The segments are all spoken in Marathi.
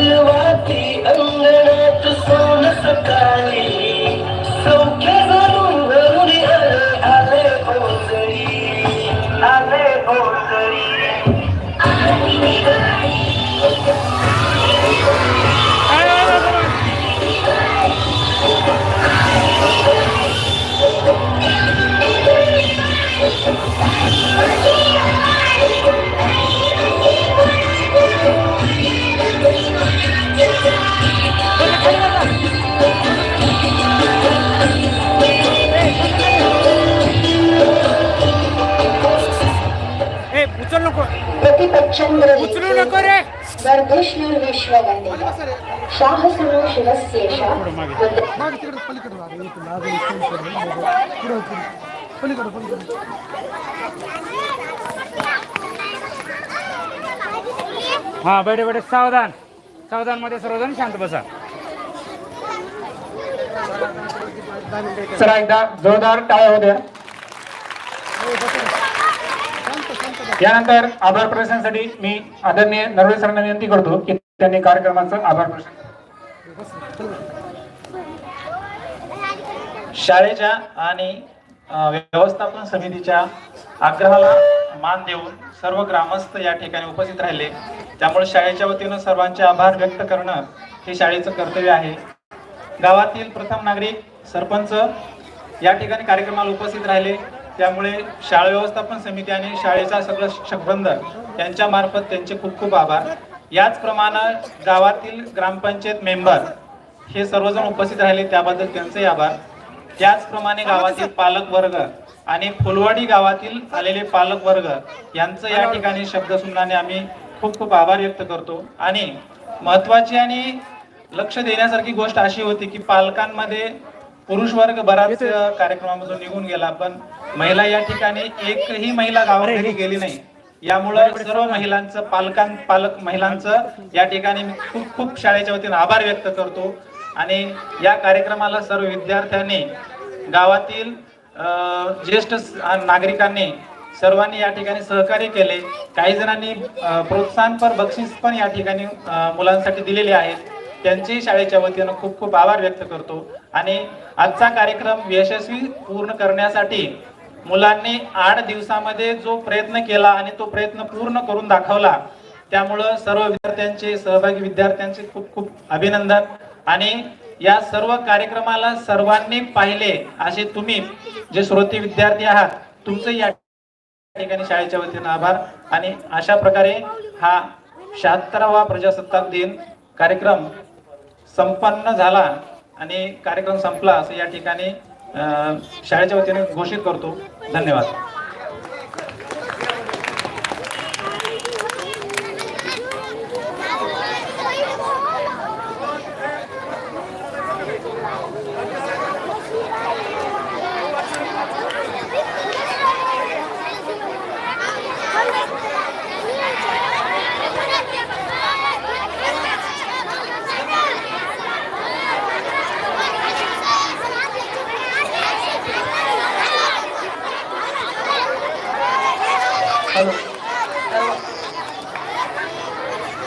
will पलीकडे हा बैठे बैठे सावधान सावधान. मध्ये सर्वजण शांत बसा. चला एकदा जोरदार टाळ्या होऊ यानंतर आभार प्रदर्शनासाठी मी आदरणीय नरवडे सरांना विनंती करतो की त्यांनी कार्यक्रमाचं आभार प्रदर्शन शाळेच्या आणि व्यवस्थापन समितीच्या आग्रहाला मान देऊन सर्व ग्रामस्थ या ठिकाणी उपस्थित राहिले. त्यामुळे शाळेच्या वतीनं सर्वांचे आभार व्यक्त करणं हे शाळेचं कर्तव्य आहे. गावातील प्रथम नागरिक सरपंच या ठिकाणी कार्यक्रमाला उपस्थित राहिले. त्यामुळे शाळा व्यवस्थापन समिती आणि शाळेचा सगळं शिक्षक वृंद यांच्या मार्फत त्यांचे खूप खूप आभार. याचप्रमाणे गावातील ग्रामपंचायत मेंबर हे सर्वजण उपस्थित राहिले त्याबद्दल त्यांचे आभार. त्याचप्रमाणे गावातील पालक वर्ग आणि फुलवाडी गावातील आलेले पालक वर्ग यांचं या ठिकाणी शब्दसुमनाने आम्ही खूप खूप आभार व्यक्त करतो. आणि महत्वाची आणि लक्ष देण्यासारखी गोष्ट अशी होती की पालकांमध्ये पुरुष वर्ग बराच कार्यक्रमामधून निघून गेला पण महिला या ठिकाणी एकही महिला गावाकडे गेली नाही. यामुळं सर्व महिलांचं पालकां पालक महिलांचं या ठिकाणी मी खूप खूप शाळेच्या वतीनं आभार व्यक्त करतो. आणि या कार्यक्रमाला सर्व विद्यार्थ्यांनी गावातील ज्येष्ठ नागरिकांनी सर्वांनी या ठिकाणी सहकार्य केले. काही जणांनी प्रोत्साहनपर बक्षीस पण या ठिकाणी मुलांसाठी दिलेले आहेत. त्यांचेही शाळेच्या वतीनं खूप खूप आभार व्यक्त करतो. आणि आजचा कार्यक्रम यशस्वी पूर्ण करण्यासाठी मुलांनी आठ दिवसामध्ये जो प्रयत्न केला आणि तो प्रयत्न पूर्ण करून दाखवला त्यामुळं सर्व विद्यार्थ्यांचे सहभागी विद्यार्थ्यांचे खूप खूप अभिनंदन. आणि या सर्व कार्यक्रमाला सर्वांनी पाहिले असे तुम्ही जे श्रोते विद्यार्थी आहात तुमचं या ठिकाणी शाळेच्या वतीनं आभार. आणि अशा प्रकारे हा शहात्तरावा प्रजासत्ताक दिन कार्यक्रम संपन्न झाला आणि कार्यक्रम संपला असं या ठिकाणी शाळेच्या वतीने घोषित करतो. धन्यवाद.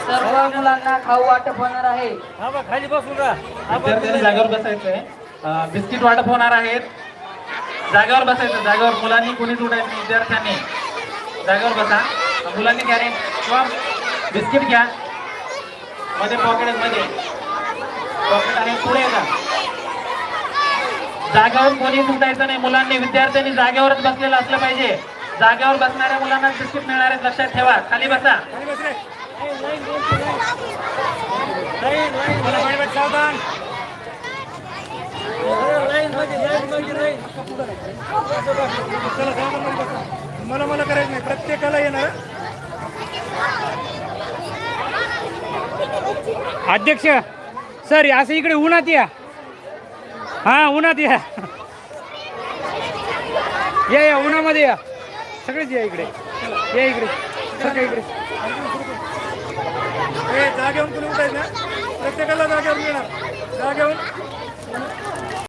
सर्व मुलांना खाऊ वाटप होणार आहे. खाली बसून राहा. विद्यार्थ्यांनी जागेवर बसायचंय. बिस्किट वाटप होणार आहेत. जागेवर बसायचं जागेवर मुलांनी कोणीच उठायचं नाही, विद्यार्थ्यांनी. जागेवर बसा. मुलांनी घ्या रे. किंवा बिस्किट घ्या. मध्ये पॉकेटमध्ये. पॉकेट आहे पुढे का जागेवर कोणीच उठायचं नाही. मुलांनी विद्यार्थ्यांनी जागेवरच बसलेलं असलं पाहिजे. जागेवर बसणाऱ्या मुलांना बिस्किट मिळणार आहेत. लक्षात ठेवा. खाली बसा. मला मला करायचं नाही. प्रत्येकाला येणार अध्यक्ष सर असं इकडे उन्हात या. हा उन्हात या. या या उन्हामध्ये या. सगळेच या इकडे. या इकडे. सगळ्या इकडे. हे तुम्ही उठायचं? ना प्रत्येकाला जागेवर येणार. जागेहून